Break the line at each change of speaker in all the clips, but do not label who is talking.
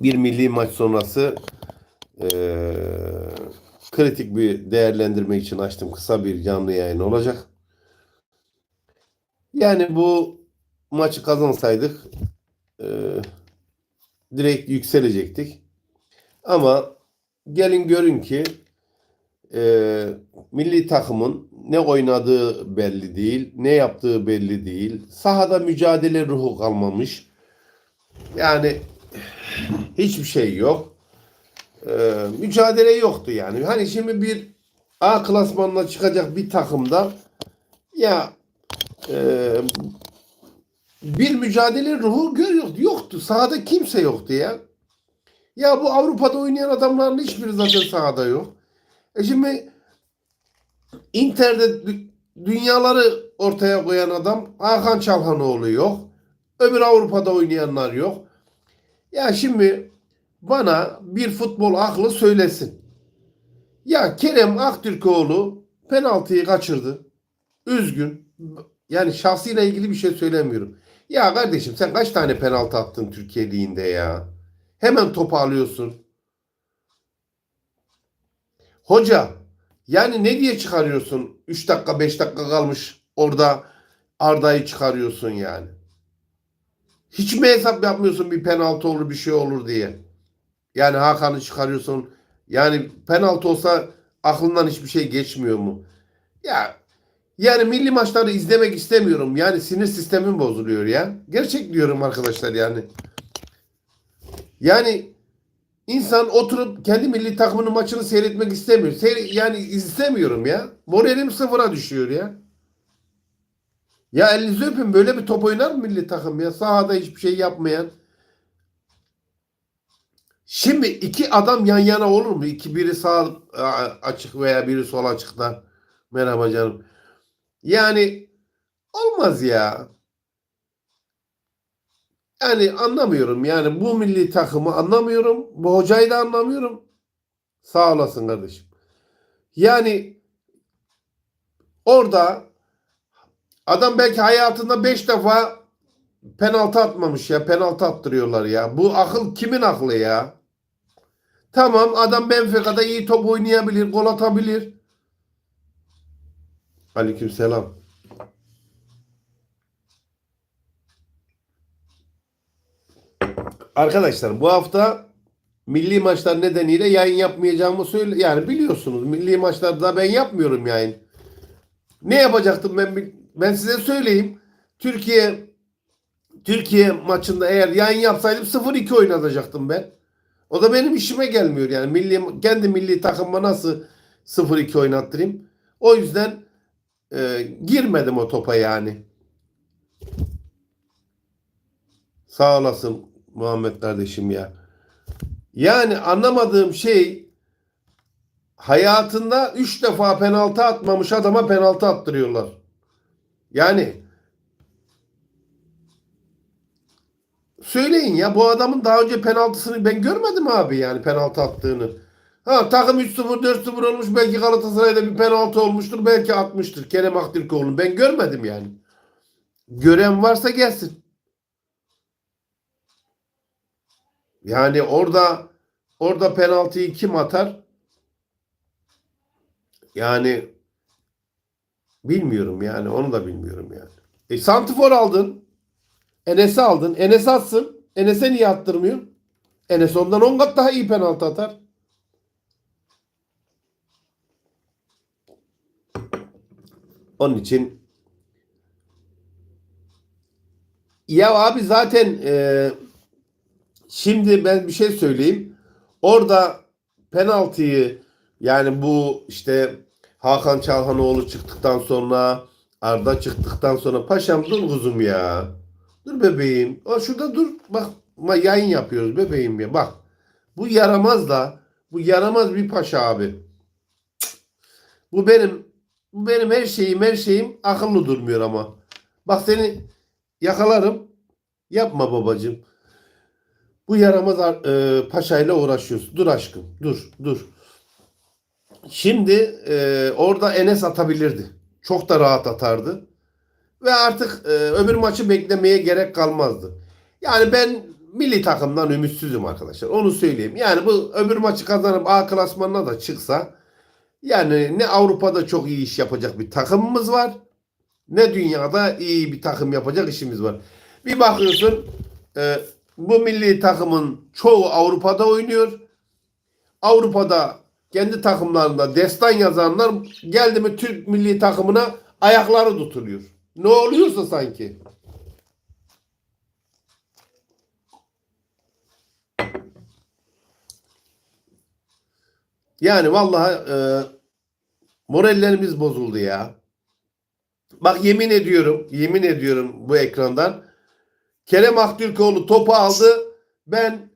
bir milli maç sonrası eee, kritik bir değerlendirme için açtım. Kısa bir canlı yayın olacak. Yani bu maçı kazansaydık eee, direkt yükselecektik. Ama gelin görün ki eee, milli takımın ne oynadığı belli değil, ne yaptığı belli değil. Sahada mücadele ruhu kalmamış. Yani hiçbir şey yok. Ee, mücadele yoktu yani. Hani şimdi bir A klasmanına çıkacak bir takımda ya e, bir mücadele ruhu görüyor yoktu. Sahada kimse yoktu ya. Ya bu Avrupa'da oynayan adamların hiçbiri zaten sahada yok. E şimdi Inter'de dü- dünyaları ortaya koyan adam Hakan Çalhanoğlu yok. Öbür Avrupa'da oynayanlar yok. Ya şimdi bana bir futbol aklı söylesin. Ya Kerem Aktürkoğlu penaltıyı kaçırdı. Üzgün. Yani şahsıyla ilgili bir şey söylemiyorum. Ya kardeşim sen kaç tane penaltı attın Türkiye Ligi'nde ya? Hemen topu alıyorsun. Hoca yani ne diye çıkarıyorsun? 3 dakika 5 dakika kalmış orada Arda'yı çıkarıyorsun yani. Hiç mi hesap yapmıyorsun bir penaltı olur bir şey olur diye? Yani Hakan'ı çıkarıyorsun. Yani penaltı olsa aklından hiçbir şey geçmiyor mu? Ya yani milli maçları izlemek istemiyorum. Yani sinir sistemim bozuluyor ya. Gerçek diyorum arkadaşlar yani. Yani insan oturup kendi milli takımının maçını seyretmek istemiyor. Seyre- yani istemiyorum ya. Moralim sıfıra düşüyor ya. Ya elinizi öpün böyle bir top oynar mı milli takım ya? Sahada hiçbir şey yapmayan. Şimdi iki adam yan yana olur mu? İki biri sağ açık veya biri sol açıkta. Merhaba canım. Yani olmaz ya. Yani anlamıyorum. Yani bu milli takımı anlamıyorum. Bu hocayı da anlamıyorum. Sağ olasın kardeşim. Yani orada adam belki hayatında 5 defa penaltı atmamış ya. Penaltı attırıyorlar ya. Bu akıl kimin aklı ya? Tamam adam Benfica'da iyi top oynayabilir, gol atabilir. Aleykümselam. Arkadaşlar bu hafta milli maçlar nedeniyle yayın yapmayacağımı söyle yani biliyorsunuz milli maçlarda ben yapmıyorum yayın. Ne yapacaktım ben ben size söyleyeyim. Türkiye Türkiye maçında eğer yayın yapsaydım 0-2 oynatacaktım ben. O da benim işime gelmiyor yani. Milli kendi milli takımıma nasıl 0-2 oynattırayım? O yüzden e, girmedim o topa yani. Sağ olasın Muhammed kardeşim ya. Yani anlamadığım şey hayatında 3 defa penaltı atmamış adama penaltı attırıyorlar. Yani söyleyin ya bu adamın daha önce penaltısını ben görmedim abi yani penaltı attığını. Ha takım 3-0 4-0 olmuş belki Galatasaray'da bir penaltı olmuştur belki atmıştır Kerem Aktürkoğlu. Ben görmedim yani. Gören varsa gelsin. Yani orada orada penaltıyı kim atar? Yani bilmiyorum yani onu da bilmiyorum yani. E Santifor aldın. Enes'i aldın. Enes atsın. Enes'e niye attırmıyor? Enes ondan 10 kat daha iyi penaltı atar. Onun için ya abi zaten e, şimdi ben bir şey söyleyeyim. Orada penaltıyı yani bu işte Hakan Çalhanoğlu çıktıktan sonra Arda çıktıktan sonra paşam dur kuzum ya. Dur bebeğim. O şurada dur. Bak yayın yapıyoruz bebeğim ya. Bak. Bu yaramaz da bu yaramaz bir paşa abi. Bu benim bu benim her şeyim her şeyim akıllı durmuyor ama. Bak seni yakalarım. Yapma babacığım. Bu yaramaz ar- e, paşayla uğraşıyorsun. Dur aşkım. Dur. Dur. Şimdi e, orada Enes atabilirdi. Çok da rahat atardı. Ve artık e, öbür maçı beklemeye gerek kalmazdı. Yani ben milli takımdan ümitsizim arkadaşlar. Onu söyleyeyim. Yani bu öbür maçı kazanıp A klasmanına da çıksa yani ne Avrupa'da çok iyi iş yapacak bir takımımız var ne dünyada iyi bir takım yapacak işimiz var. Bir bakıyorsun e, bu milli takımın çoğu Avrupa'da oynuyor. Avrupa'da kendi takımlarında destan yazanlar geldi mi Türk milli takımına ayakları tutuluyor. Ne oluyorsa sanki. Yani vallahi e, morallerimiz bozuldu ya. Bak yemin ediyorum, yemin ediyorum bu ekrandan. Kerem Aktürkoğlu topu aldı. Ben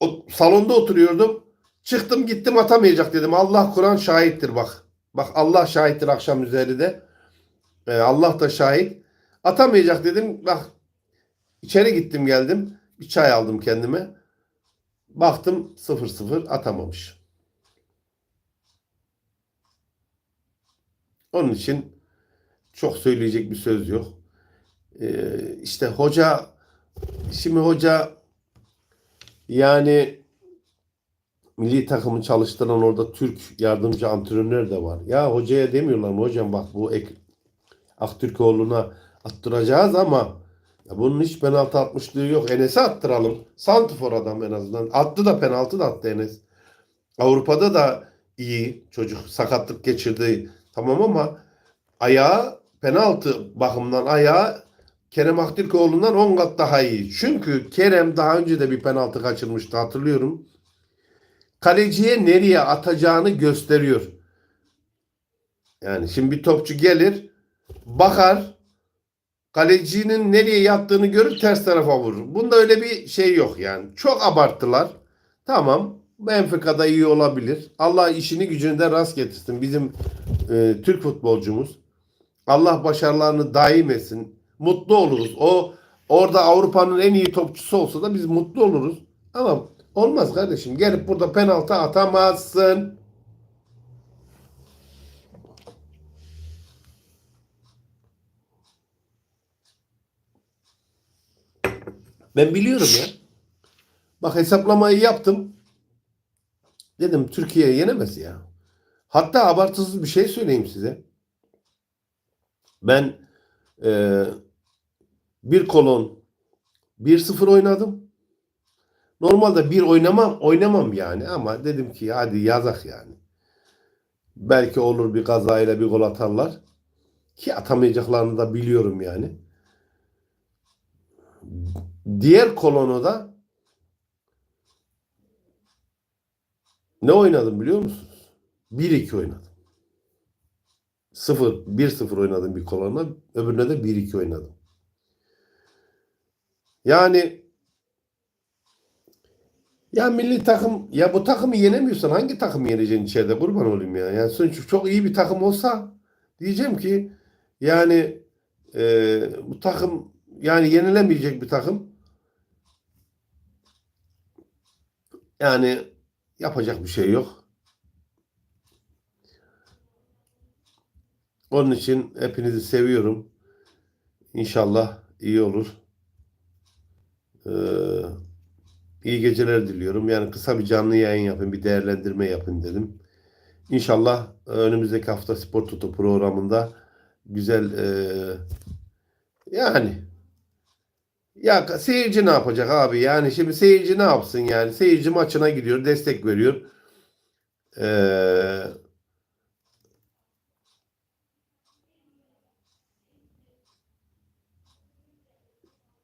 o, salonda oturuyordum. Çıktım gittim atamayacak dedim. Allah Kur'an şahittir bak. Bak Allah şahittir akşam üzeri de. Ee, Allah da şahit. Atamayacak dedim. Bak içeri gittim geldim. Bir çay aldım kendime. Baktım 0-0 atamamış. Onun için çok söyleyecek bir söz yok. Ee, işte hoca şimdi hoca yani milli takımı çalıştıran orada Türk yardımcı antrenör de var. Ya hocaya demiyorlar mı hocam bak bu ek, Aktürkoğlu'na attıracağız ama ya bunun hiç penaltı atmışlığı yok. Enes'e attıralım. Santifor adam en azından. Attı da penaltı da attı Enes. Avrupa'da da iyi. Çocuk sakatlık geçirdi. Tamam ama ayağı penaltı bakımından ayağı Kerem Aktürkoğlu'ndan 10 kat daha iyi. Çünkü Kerem daha önce de bir penaltı kaçırmıştı hatırlıyorum. Kaleciye nereye atacağını gösteriyor. Yani şimdi bir topçu gelir, bakar, kalecinin nereye yattığını görür, ters tarafa vurur. Bunda öyle bir şey yok yani. Çok abarttılar. Tamam, Benfica'da iyi olabilir. Allah işini gücünü de rast getirsin. Bizim e, Türk futbolcumuz. Allah başarılarını daim etsin. Mutlu oluruz. O orada Avrupa'nın en iyi topçusu olsa da biz mutlu oluruz. Ama olmaz kardeşim. Gelip burada penaltı atamazsın. Ben biliyorum ya. Bak hesaplamayı yaptım. Dedim Türkiye yenemez ya. Hatta abartısız bir şey söyleyeyim size. Ben e, bir kolon 1-0 oynadım. Normalde bir oynamam, oynamam yani ama dedim ki hadi yazak yani. Belki olur bir kazayla bir gol atarlar. Ki atamayacaklarını da biliyorum yani. Diğer kolonu da ne oynadım biliyor musunuz? 1-2 oynadım. 0 1-0 oynadım bir kolona, öbürüne de 1-2 oynadım. Yani ya milli takım ya bu takımı yenemiyorsan hangi takımı yeneceksin içeride kurban olayım ya. Yani sonuç çok iyi bir takım olsa diyeceğim ki yani e, bu takım yani yenilemeyecek bir takım. Yani yapacak bir şey yok. Onun için hepinizi seviyorum. İnşallah iyi olur. Ee, iyi geceler diliyorum. Yani kısa bir canlı yayın yapın, bir değerlendirme yapın dedim. İnşallah e, önümüzdeki hafta Spor Toto programında güzel e, yani ya seyirci ne yapacak abi? Yani şimdi seyirci ne yapsın yani? Seyirci maçına gidiyor, destek veriyor. Eee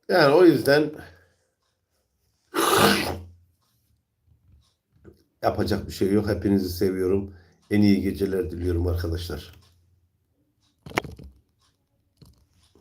Yani o yüzden yapacak bir şey yok. Hepinizi seviyorum. En iyi geceler diliyorum arkadaşlar.